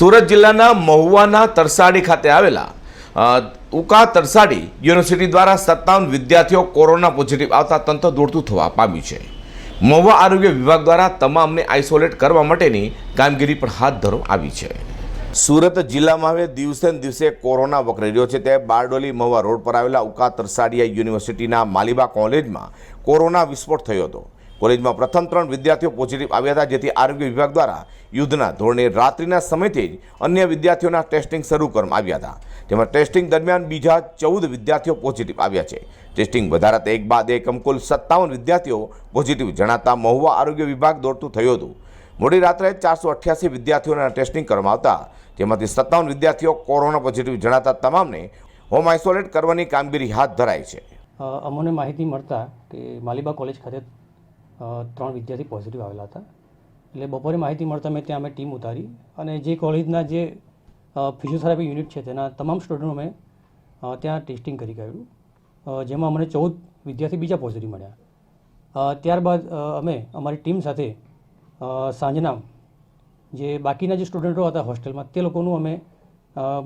સુરત જિલ્લાના મહુવાના તરસાડી ખાતે આવેલા ઉકા તરસાડી યુનિવર્સિટી દ્વારા સત્તાવન વિદ્યાર્થીઓ કોરોના પોઝિટિવ આવતા તંત્ર દોડતું થવા પામ્યું છે. મહુવા આરોગ્ય વિભાગ દ્વારા તમામને આઇસોલેટ કરવા માટેની કામગીરી પણ હાથ ધરવામાં આવી છે. સુરત જિલ્લામાં હવે દિવસે દિવસે કોરોના વકરી રહ્યો છે. તે બારડોલી મહુવા રોડ પર આવેલા ઉકા તરસાડીયા યુનિવર્સિટીના માલીબા કોલેજમાં કોરોના વિસ્ફોટ થયો હતો. કોલેજમાં પ્રથમ ત્રણ વિદ્યાર્થીઓ પોઝિટિવ આવ્યા હતા, જેથી આરોગ્ય વિભાગ દ્વારા યુદ્ધના ધોરણે રાત્રિના સમયથી જ અન્ય વિદ્યાર્થીઓના ટેસ્ટિંગ શરૂ કરવામાં આવ્યા હતા. જેમાં ટેસ્ટિંગ દરમિયાન બીજા ચૌદ વિદ્યાર્થીઓ પોઝિટિવ આવ્યા છે. ટેસ્ટિંગ વધારાતા એક બાદ એકમ કુલ સત્તાવન વિદ્યાર્થીઓ પોઝિટિવ જણાતા મહુવા આરોગ્ય વિભાગ દોડતું થયું હતું. મોડી રાત્રે ચારસો અઠ્યાસી વિદ્યાર્થીઓના ટેસ્ટિંગ કરવામાં આવતા, જેમાંથી સત્તાવન વિદ્યાર્થીઓ કોરોના પોઝિટિવ જણાતા તમામને હોમ આઇસોલેટ કરવાની કામગીરી હાથ ધરાઈ છે. અમને માહિતી મળતા કે માલીબા કોલેજ ખાતે ત્રણ વિદ્યાર્થી પોઝિટિવ આવેલા હતા. એટલે બપોરે માહિતી મળતા મેં ત્યાં અમે ટીમ ઉતારી અને જે કોલેજના જે ફિઝિયોથેરાપી યુનિટ છે તેના તમામ સ્ટુડન્ટો અમે ત્યાં ટેસ્ટિંગ કરી કાઢ્યું. જેમાં અમને ચૌદ વિદ્યાર્થી બીજા પોઝિટિવ મળ્યા. ત્યારબાદ અમે અમારી ટીમ સાથે સાંજના જે બાકીના જે સ્ટુડન્ટો હતા હોસ્ટેલમાં તે લોકોનું અમે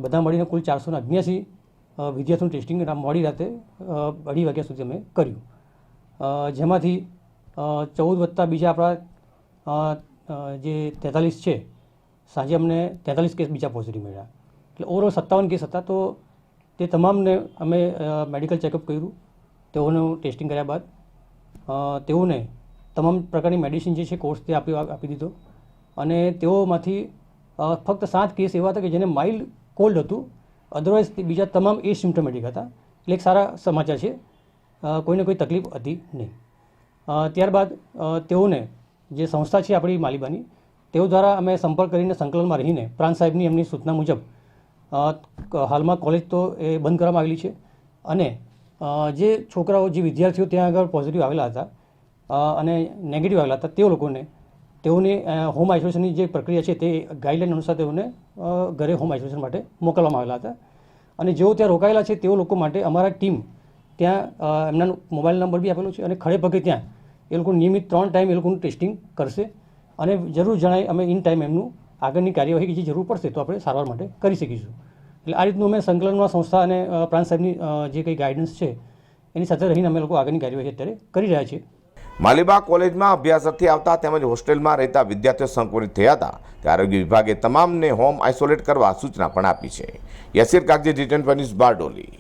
બધા મળીને કુલ ચારસો અગ્યાસી વિદ્યાર્થીનું ટેસ્ટિંગ મોડી રાતે અઢી વાગ્યા સુધી અમે કર્યું. જેમાંથી ચૌદ વત્તા બીજા આપણા જે તેતાલીસ છે, સાંજે અમને તેતાલીસ કેસ બીજા પોઝિટિવ મળ્યા. એટલે ઓવરઓલ સત્તાવન કેસ હતા, તો તે તમામને અમે મેડિકલ ચેકઅપ કર્યું. તેઓનું ટેસ્ટિંગ કર્યા બાદ. તેઓને તમામ પ્રકારની મેડિસિન જે છે કોર્સ તે આપી આપી દીધો. અને તેઓમાંથી ફક્ત સાત કેસ એવા હતા કે જેને માઇલ્ડ કોલ્ડ હતું. અધરવાઇઝ બીજા તમામ એ સિમ્ટોમેટિક હતા. એટલે એક સારા સમાચાર છે. કોઈને કોઈ તકલીફ હતી નહીં. ત્યારબાદ તેઓને જે સંસ્થા છે આપણી માલિબાની, તેઓ દ્વારા અમે સંપર્ક કરીને સંકલનમાં રહીને પ્રાંત સાહેબની એમની સૂચના મુજબ હાલમાં કોલેજ તો એ બંધ કરવામાં આવેલી છે. અને જે છોકરાઓ, જે વિદ્યાર્થીઓ ત્યાં આગળ પોઝિટિવ આવેલા હતા અને નેગેટિવ આવેલા હતા, તેઓ લોકોને, તેઓને હોમ આઇસોલેશનની જે પ્રક્રિયા છે તે ગાઈડલાઇન અનુસાર તેઓને ઘરે હોમ આઇસોલેશન માટે મોકલવામાં આવેલા હતા. અને જેઓ ત્યાં રોકાયેલા છે તેઓ લોકો માટે અમારા ટીમ ત્યાં એમના મોબાઈલ નંબર બી આપેલો છે અને ખડે પગે ત્યાં એ લોકો નિયમિત ત્રણ ટાઈમ એ લોકોનું ટેસ્ટિંગ કરશે અને જરૂર જણાય અમે ઇન ટાઈમ એમનું આગળની કાર્યવાહી જે જરૂર પડશે તો આપણે સારવાર માટે કરી શકીશું. એટલે આ રીતનું અમે સંકલનમાં સંસ્થા અને પ્રાંત સાહેબની જે કંઈ ગાઈડન્સ છે, એની સાથે રહીને અમે લોકો આગળની કાર્યવાહી અત્યારે કરી રહ્યા છીએ. માલીબા કોલેજમાં અભ્યાસરથી આવતા તેમજ હોસ્ટેલમાં રહેતા વિદ્યાર્થીઓ સંક્રમિત થયા હતા. તે આરોગ્ય વિભાગે તમામને હોમ આઇસોલેટ કરવા સૂચના પણ આપી છે. યસીર કાગજી રિટર્ન પર ન્યૂઝ બારડોલી.